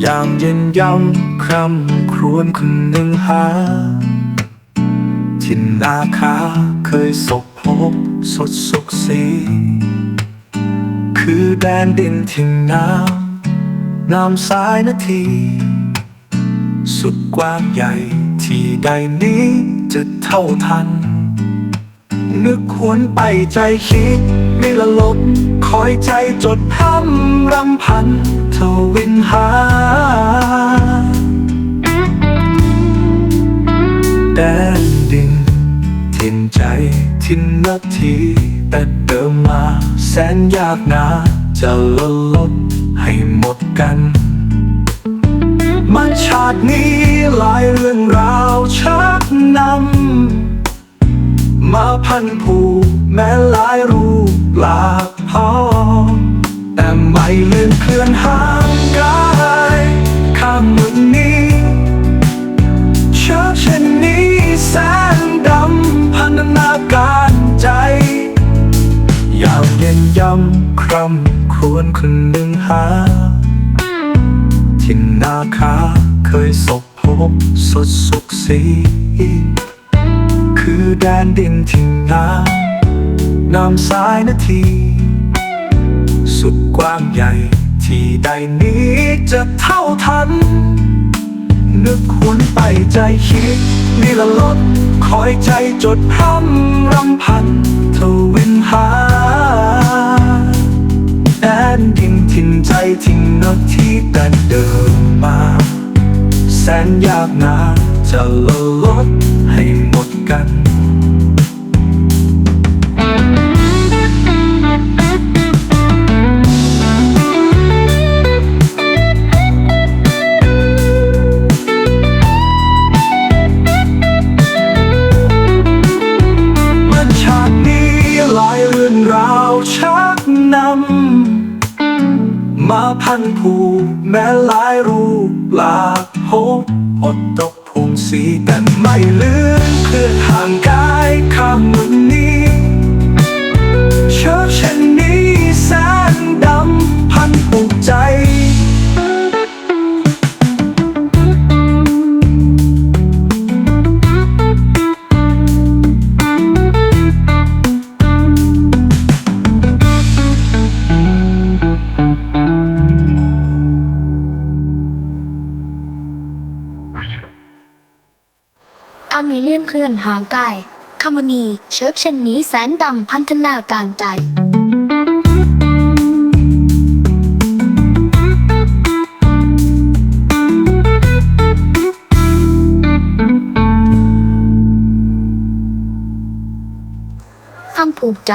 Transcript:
อย่ามเย็นยำคร่ำครวญคนหนึ่งหา ทินนาคาเคยสบพบสดสุขสี คือแดนดินที่น้ำน้ำสายนาที สุดกว้างใหญ่ที่ใดนี้จะเท่าทัน นึกควรไปใจคิด ไม่ละลบคอยใจจดพำรำพันทวินหา แดนดินทินใจทินนาทีแต่เดิมมาแสนยากนาจะละลดให้หมดกันมันชาตินี้หลายเรื่องราวชักนำมาพันผูก แม้หลายรูปหลากพอแต่ไม่ลื่อนเคลื่อนห่างกายข้ามมือนี้เชื่อเช่นนี้แสนดำพันนาการใจยามเย็นยำครำครวญคนหนึ่งหาทินนาคาเคยสบพบสดสุขสี คือแดนดินที่น้ำ น้ำสายนาที สุดกว้างใหญ่ ที่ใดนี้จะเท่าทัน นึกควรไปใจคิดนี่ละลดคอยใจจดพร่ำรำพันทวินหาแดนดินทินใจทิ้งนกที่แต่เดิมมา แสนยากนาจะละลดให้ รื่องราวชักนำ มาพันผูกแม้หลายรูปหลากหกอดตกพุงสีแต่ไม่เลือนเคลื่อนห่างกายข้ามมือ อามีเลี่ยนเคลื่อนหางกายคำวนีเชิบเช่นนี้แสนดำพันธนาการใจคำผูกใจ